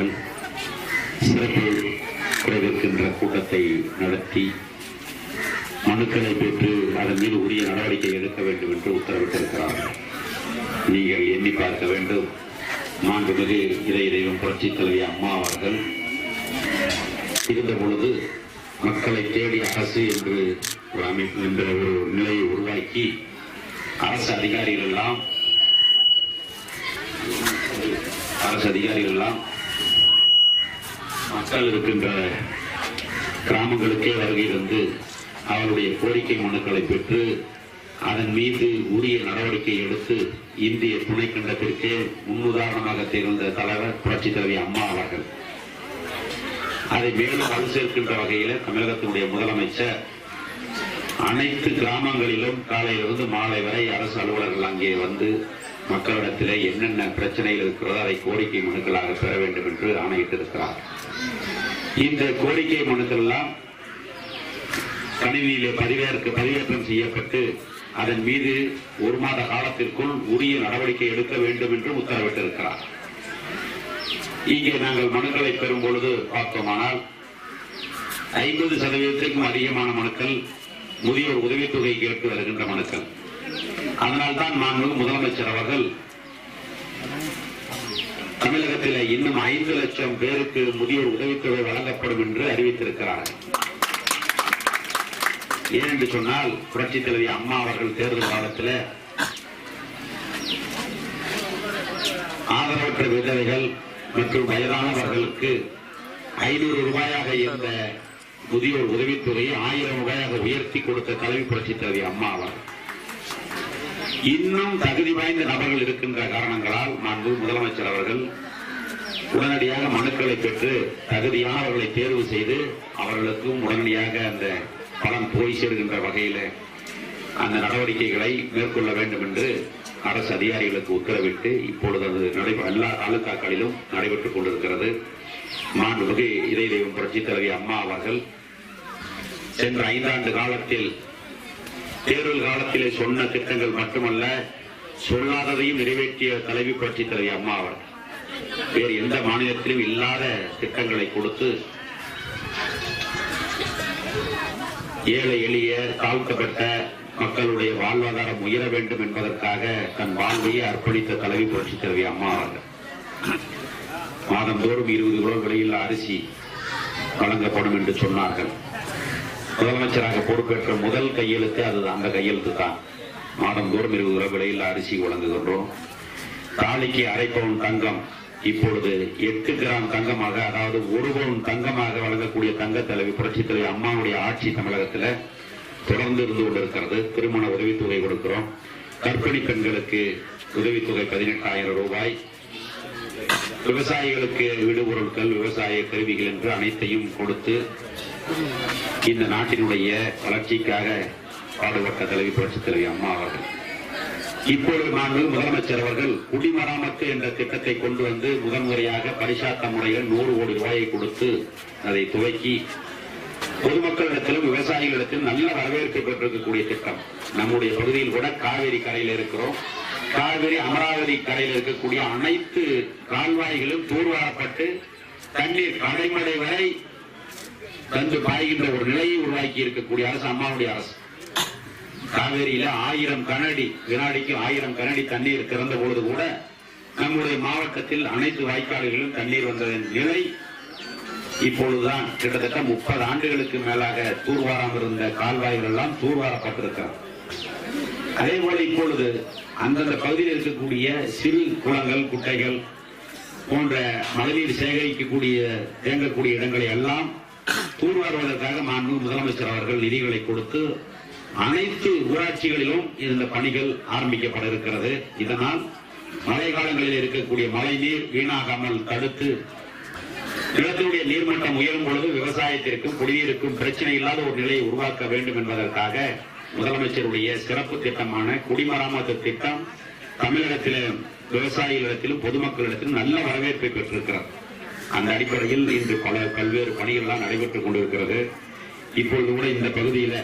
அவர்கள் சிறப்பு குறைவிருக்கின்ற கூட்டத்தை நடத்தி மனுக்களை பெற்று அதன் மீது உரிய நடவடிக்கை எடுக்க வேண்டும் என்று உத்தரவிட்டிருக்கிறார்கள். நீங்கள் எண்ணி பார்க்க வேண்டும். மாண்புமிகு இறை தெய்வம் புரட்சி தலைவி அம்மா அவர்கள் இருந்த பொழுது மக்களை தேடி அரசு என்று ஒரு அமைப்பு என்ற ஒரு நிலையை உருவாக்கி அரசு அதிகாரிகள் எல்லாம் அரசு அதிகாரிகள் எல்லாம் மக்கள் இருக்கின்ற கிராமங்களுக்கே வருகை வந்து அவருடைய கோரிக்கை மனுக்களை பெற்று அதன் மீது உரிய நடவடிக்கை எடுத்து இந்திய துணை கண்டத்திற்கே முன்னுதாரணமாக திகழ்ந்த தலைவர் புரட்சித் தலைவி அம்மா அவர்கள். அதை மேலும் வலு சேர்க்கின்ற வகையில் தமிழகத்தினுடைய முதலமைச்சர் அனைத்து கிராமங்களிலும் காலையிலிருந்து மாலை வரை அரசு அலுவலர்கள் அங்கே வந்து மக்களிடத்திலே என்னென்ன பிரச்சனைகள் இருக்கிறதோ அதை கோரிக்கை மனுக்களாக பெற வேண்டும் என்று ஆணையிட்டிருக்கிறார். இந்த கோரிக்கை மனுக்கள் எல்லாம் கணினியிலே பதிவேற்க பதிவேற்றம் செய்யப்பட்டு அதன் மீது ஒரு மாத காலத்திற்குள் உரிய நடவடிக்கை எடுக்க வேண்டும் என்று உத்தரவிட்டிருக்கிறார். இங்கே நாங்கள் மனுக்களை பெறும் பொழுது பார்த்தோமானால் ஐம்பது சதவீதத்திற்கும் அதிகமான மனுக்கள் முதியோர் உதவித்தொகை கேட்டு வருகின்ற மனுக்கள். அதனால்தான் மாண்புமிகு முதலமைச்சர் அவர்கள் தமிழகத்தில் இன்னும் ஐந்து லட்சம் பேருக்கு முதியோர் உதவித்தொகை வழங்கப்படும் என்று அறிவித்திருக்கிறார்கள் ஏன் என்று சொன்னால் புரட்சித் தலைவி அம்மா அவர்கள் தேர்தல் காலத்தில் ஆதரவற்ற விதவைகள் மற்றும் வயதானவர்களுக்கு ஐநூறு ரூபாயாக இருந்த முதியோர் உதவித்தொகையை ஆயிரம் ரூபாயாக உயர்த்தி கொடுத்த தலைவி புரட்சித் தலைவி அம்மா அவர்கள். இன்னும் தகுதி வாய்ந்த நபர்கள் இருக்கின்ற காரணங்களால் மாண்பு முதலமைச்சர் அவர்கள் உடனடியாக மனுக்களை பெற்று தகுதியானவர்களை தேர்வு செய்து அவர்களுக்கும் உடனடியாக அந்த பணம் போய் சேர்கின்ற வகையில் அந்த நடவடிக்கைகளை மேற்கொள்ள வேண்டும் என்று அரசு அதிகாரிகளுக்கு உத்தரவிட்டு இப்பொழுது அது நடைபெற எல்லா தாலுகாக்களிலும் நடைபெற்றுக் கொண்டிருக்கிறது. மாண்புமிகு இதய தெய்வம் புரட்சித் தலைவி அம்மா அவர்கள் சென்ற ஐந்தாண்டு காலத்தில் தேர்தல் காலத்திலே சொன்ன திட்டங்கள் மட்டுமல்ல சொல்லாததையும் நிறைவேற்றிய தலைவி புரட்சி தலைவி அம்மா அவர்கள். வேறு எந்த மாநிலத்திலும் இல்லாத திட்டங்களை கொடுத்து ஏழை எளிய தாழ்த்தப்பட்ட மக்களுடைய வாழ்வாதாரம் உயர வேண்டும் என்பதற்காக தன் வாழ்வையை அர்ப்பணித்த தலைவி புரட்சி தலைவி அம்மா அவர்கள். மாதந்தோறும் இருபது கிலோ விலையில் அரிசி வழங்கப்படும் என்று சொன்னார்கள். முதலமைச்சராக பொறுப்பேற்ற முதல் கையெழுத்து அது அந்த கையெழுத்து தான். மாதந்தோறும் இருபது ரூபாய் விலையில் அரிசி வழங்குகின்றோம். தாலிக்கு அரை பவுன் தங்கம். இப்பொழுது எட்டு கிராம் தங்கமாக அதாவது ஒரு பவுன் தங்கமாக வழங்கக்கூடிய தங்க தலைவி புரட்சி தலைவி அம்மாவுடைய ஆட்சி தமிழகத்தில் தொடர்ந்து இருந்து கொண்டிருக்கிறது. திருமண உதவித்தொகை கொடுக்கிறோம். கற்பிணி பெண்களுக்கு உதவித்தொகை பதினெட்டாயிரம் ரூபாய். விவசாயிகளுக்கு வீடு பொருட்கள் விவசாய கருவிகள் என்று அனைத்தையும் கொடுத்து இந்த நாட்டினுடைய வளர்ச்சிக்காக பாடுபட்ட தலைவி புரட்சித் தலைவி அம்மா அவர்கள். இப்பொழுது நாங்கள் முதலமைச்சர் அவர்கள் குடிமராமத்து என்ற திட்டத்தை கொண்டு வந்து முதன்முறையாக பரிசாத்த முறையில் நூறு கோடி ரூபாயை கொடுத்து அதை துவக்கி பொதுமக்களிடத்திலும் விவசாயிகளிடத்திலும் நல்ல வரவேற்பு பெற்றிருக்கக்கூடிய திட்டம். நம்முடைய பகுதியில் கூட காவேரி கரையில் இருக்கிறோம். காவிரி அமராவதி கரையில் இருக்கக்கூடிய அனைத்து கால்வாய்களும் தூர்வாரப்பட்டு தண்ணீர் கடைமடை வரை தஞ்சு பாய்கின்ற ஒரு நிலையை உருவாக்கி இருக்கக்கூடிய அரசு அம்மாவுடைய அரசு. காவேரியில ஆயிரம் கனடி வினாடிக்கு ஆயிரம் கனடி தண்ணீர் திறந்த பொழுது கூட நம்முடைய மாவட்டத்தில் அனைத்து வாய்க்கால்களிலும் தண்ணீர் வந்ததன் நிலை இப்பொழுதுதான் கிட்டத்தட்ட முப்பது ஆண்டுகளுக்கு மேலாக தூர்வாராமல் இருந்த கால்வாய்கள் எல்லாம் தூர்வாரப்பட்டிருக்கிறது. அதே போல இப்பொழுது அந்தந்த பகுதியில் இருக்கக்கூடிய சிறு குளங்கள் குட்டைகள் போன்ற மழைநீர் சேகரிக்கக்கூடிய தேங்கக்கூடிய இடங்களை எல்லாம் தூர்வாருவதற்காக மாண்பு முதலமைச்சர் அவர்கள் நிதிகளை கொடுத்து அனைத்து ஊராட்சிகளிலும் இந்த பணிகள் ஆரம்பிக்கப்பட இருக்கிறது. இதனால் மழை காலங்களில் இருக்கக்கூடிய மழை நீர் வீணாகாமல் தடுத்து நிலத்தினுடைய நீர்மட்டம் உயரும் பொழுது விவசாயத்திற்கும் குடிநீருக்கும் பிரச்சனை இல்லாத ஒரு நிலையை உருவாக்க வேண்டும் என்பதற்காக முதலமைச்சருடைய சிறப்பு திட்டமான குடிமராமத்து திட்டம் தமிழகத்திலும் விவசாயிகளிடத்திலும் பொதுமக்களிடத்திலும் நல்ல வரவேற்பை பெற்றிருக்கிறது. அந்த அடிப்படையில் இன்று பல பல்வேறு பணிகள்லாம் நடைபெற்றுக் கொண்டிருக்கிறது. இப்பொழுது கூட இந்த பகுதியில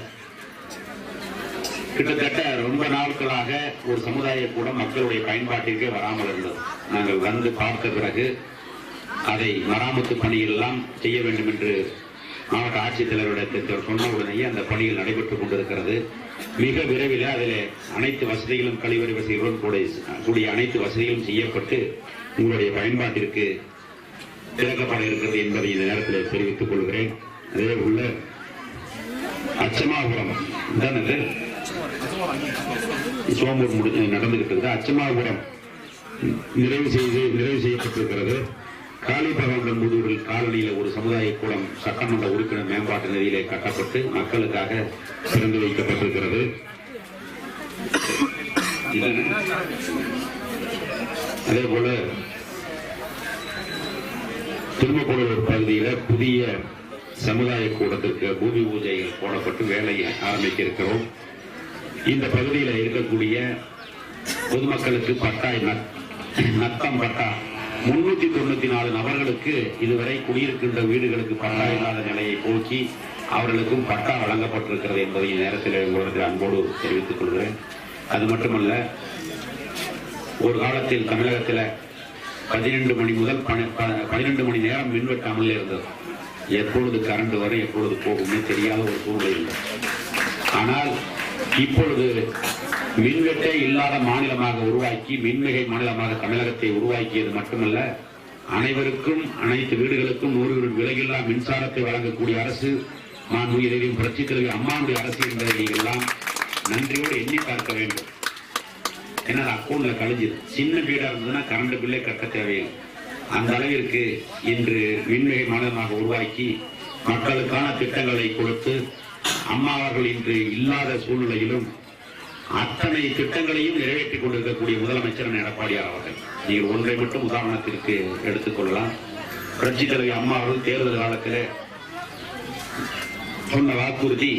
கிட்டத்தட்ட ரொம்ப நாட்களாக ஒரு சமுதாய கூட மக்களுடைய பயன்பாட்டிற்கே வராமல் இருந்தது. நாங்கள் வந்து பார்த்த பிறகு அதை மராமத்து பணிகள் எல்லாம் செய்ய வேண்டும் என்று மாவட்ட ஆட்சித்தலைவரிடத்தில் சொன்ன உடனேயே அந்த பணிகள் நடைபெற்றுக் கொண்டிருக்கிறது. மிக விரைவில் அதில் அனைத்து வசதிகளும் கழிவறை வசதிகளும் கூட கூடிய அனைத்து வசதிகளும் செய்யப்பட்டு உங்களுடைய பயன்பாட்டிற்கு திறக்கப்பட இருக்கிறது என்பதை இந்த நேரத்தில் தெரிவித்துக் கொள்கிறேன். அதே உள்ள அச்சமாபுரம் சோமூர் முடி நடந்துகிட்டு இருக்குது அச்சமாபுரம் நிறைவு செய்து நிறைவு செய்யப்பட்டிருக்கிறது. காளிபகவன் முதுகில் காலனியில் ஒரு சமுதாய கூடம் சட்டமன்ற உறுப்பினர் மேம்பாட்டு நிதியிலே கட்டப்பட்டு மக்களுக்காக திறந்து வைக்கப்பட்டிருக்கிறது. அதே போல திருமக்கூடலூர் பகுதியில புதிய சமுதாய கூடத்திற்கு பூமி பூஜைகள் போடப்பட்டு வேலையை ஆரம்பிக்க இருக்கிறோம் இந்த பகுதியில் இருக்கக்கூடிய பொதுமக்களுக்கு பட்டாய் நத்தம் பட்டா. முன்னூத்தி தொண்ணூத்தி நாலு நபர்களுக்கு இதுவரை குடியிருக்கின்ற வீடுகளுக்கு பட்டா இல்லாத நிலையை போக்கி அவர்களுக்கும் பட்டா வழங்கப்பட்டிருக்கிறது என்பதை நேரத்தில் உங்களுக்கு அன்போடு தெரிவித்துக் கொள்கிறேன். அது மட்டுமல்ல ஒரு காலத்தில் தமிழகத்தில் பதினெண்டு மணி முதல் பன- மணி நேரம் மின்வெட்டாமல் இருந்தது. எப்பொழுது கரண்ட் வரும் எப்பொழுது போகும்னு தெரியாத ஒரு சூழ்நிலை இல்லை. ஆனால் இப்பொழுது மின்வெட்டே இல்லாத மாநிலமாக உருவாக்கி மின்மிகை மாநிலமாக தமிழகத்தை உருவாக்கியது மட்டுமல்ல அனைவருக்கும் அனைத்து வீடுகளுக்கும் நூறு விலையில்லா மின்சாரத்தை வழங்கக்கூடிய அரசு மாண்புயிரையும் புரட்சி தலைவி அம்மாவுடைய அரசு என்பதை நீங்கள் எல்லாம் நன்றியோடு எண்ணி பார்க்க வேண்டும். ஏன்னா அக்கௌண்ட்ல கழிஞ்சிடும் சின்ன வீடா இருந்ததுன்னா கரண்ட் பில்லே கட்ட தேவையில்லை. அந்த அளவிற்கு இன்று மின்மிகை மாநிலமாக உருவாக்கி மக்களுக்கான திட்டங்களை கொடுத்து அம்மா அவர்கள் இன்று இல்லாத சூழ்நிலையிலும் அத்தனை திட்டங்களையும் நிறைவேற்றிக் கொண்டிருக்கக்கூடிய முதலமைச்சர் எடப்பாடியார் அவர்கள். நீங்கள் ஒன்றை மட்டும் உதாரணத்திற்கு எடுத்துக்கொள்ளலாம் புரட்சி தலைவி அம்மா அவர்கள் தேர்தல் காலத்தில் சொன்ன வாக்குறுதி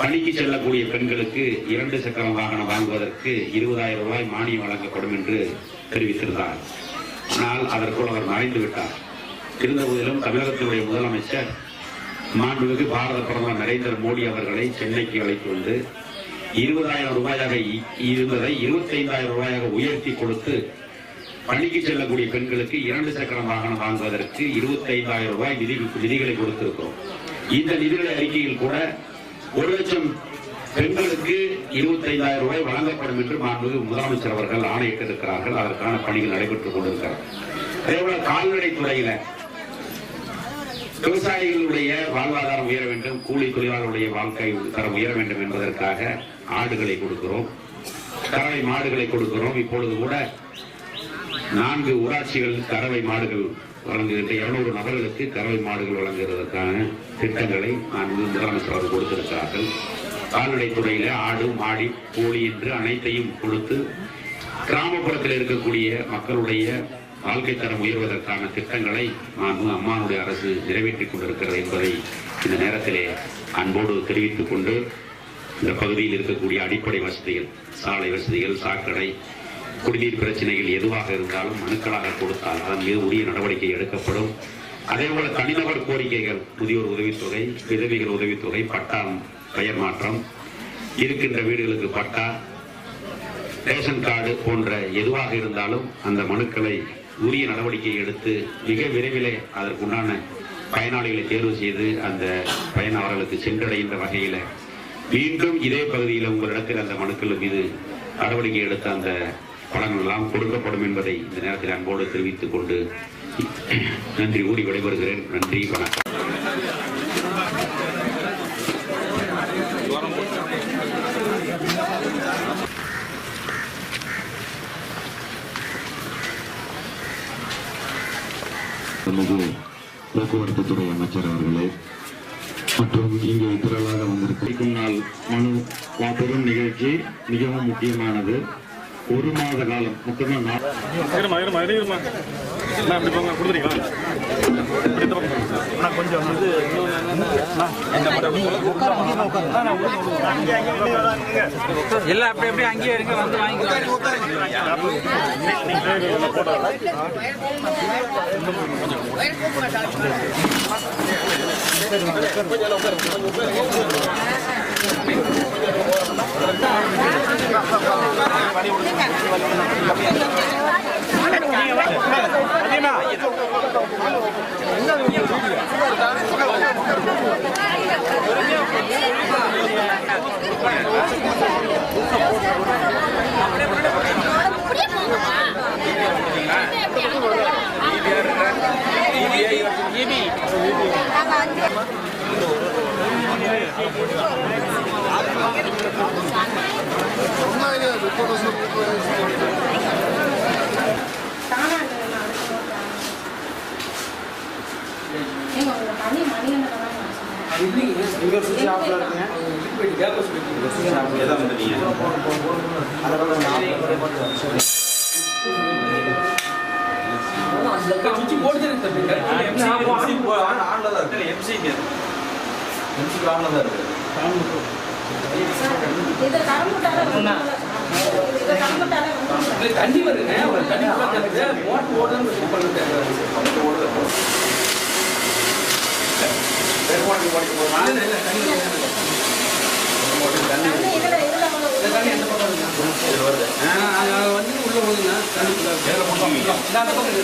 பணிக்கு செல்லக்கூடிய பெண்களுக்கு இரண்டு சக்கர வாகனம் வாங்குவதற்கு இருபதாயிரம் ரூபாய் மானியம் வழங்கப்படும் என்று தெரிவித்திருந்தார். ஆனால் அதற்குள் அவர் மறைந்து விட்டார். இருந்த போதிலும் தமிழகத்தினுடைய முதலமைச்சர் மாண்புமிகு பாரத பிரதமர் நரேந்திர மோடி அவர்களை சென்னைக்கு அழைத்து வந்து இருபதாயிரம் ரூபாயாக இ- இருந்ததை இருபத்தைந்தாயிரம் ரூபாயாக உயர்த்தி கொடுத்து பள்ளிக்கு செல்லக்கூடிய பெண்களுக்கு இரண்டு சக்கர வாகனம் வாங்குவதற்கு இருபத்தைந்தாயிரம் ரூபாய் நிதி நிதிகளை கொடுத்திருக்கிறோம். இந்த நிதிகளை அறிக்கையில் கூட ஒரு லட்சம் பெண்களுக்கு இருபத்தைந்தாயிரம் ரூபாய் வழங்கப்படும் என்று மாண்புமிகு முதலமைச்சர் அவர்கள் ஆணையிட்டிருக்கிறார்கள். அதற்கான பணிகள் நடைபெற்றுக் கொண்டிருக்கிறது. அதேபோல கால்நடை துறையில விவசாயிகளுடைய வாழ்வாதாரம் உயர வேண்டும் கூலி தொழிலாளர்களுடைய வாழ்க்கை தரம் உயர வேண்டும் என்பதற்காக ஆடுகளை கொடுக்கிறோம். கறவை மாடுகளை கொடுக்கிறோம். இப்பொழுது கூட நான்கு ஊராட்சிகள் கறவை மாடுகள் வழங்குகின்ற இருநூறு நபர்களுக்கு கறவை மாடுகள் வழங்குவதற்கான திட்டங்களை நான் முதலமைச்சர் அவர்கள் கொடுத்திருக்கிறார்கள். கால்நடை துறையில ஆடு மாடி கோழி என்று அனைத்தையும் கொடுத்து கிராமப்புறத்தில் இருக்கக்கூடிய மக்களுடைய வாழ்க்கை தரம் உயர்வதற்கான திட்டங்களை நான் அம்மானுடைய அரசு நிறைவேற்றிக் கொண்டிருக்கிறது என்பதை இந்த நேரத்திலே அன்போடு தெரிவித்துக் கொண்டு இந்த பகுதியில் இருக்கக்கூடிய அடிப்படை வசதிகள் சாலை வசதிகள் சாக்கடை குடிநீர் பிரச்சனைகள் எதுவாக இருந்தாலும் மனுக்களாக கொடுத்தால் அதன் மீது உரிய நடவடிக்கை எடுக்கப்படும். அதே போல தனிநபர் கோரிக்கைகள் முதியோர் உதவித்தொகை விதவிகள் உதவித்தொகை பட்டா பெயர் மாற்றம் இருக்கின்ற வீடுகளுக்கு பட்டா ரேஷன் கார்டு போன்ற எதுவாக இருந்தாலும் அந்த மனுக்களை உரிய நடவடிக்கை எடுத்து மிக விரைவிலே அதற்குண்டான பயனாளிகளை தேர்வு செய்து அந்த பயன் அவர்களுக்கு சென்றடைகின்ற வகையில் மீண்டும் இதே பகுதியில் உங்களிடத்தில் அந்த மனுக்கள் மீது நடவடிக்கை எடுத்த அந்த பலன்கள் எல்லாம் கொடுக்கப்படும் என்பதை இந்த நேரத்தில் அன்போடு தெரிவித்துக் கொண்டு நன்றி கூறி விடைபெறுகிறேன். நன்றி வணக்கம். போக்குவரத்து துறை அமைச்சர் அவர்களே மற்றும் இங்கே திரளாக வந்திருக்கும் நாள் மனு பெரும் நிகழ்ச்சி மிகவும் முக்கியமானது. ஒரு மாத காலம் இருமா இருமா இருமா அப்படி போங்க கொடுத்துறீங்களா. அண்ணா கொஞ்சம் வந்து எல்லாம் அப்படி அப்படியே அங்கேயே இருக்க வந்து வாங்கிக்கலாம் ஏங்க உங்க மணி மணி என்ன இதை கரம்புட்டாலே இதை கரம்புட்டாலே தண்ணி வருங்க ஒரு தண்ணி மோட்டர் ஓடுறது இதுல தண்ணி எந்த வந்து உள்ள போகுதுங்க தண்ணி அந்த பக்கம்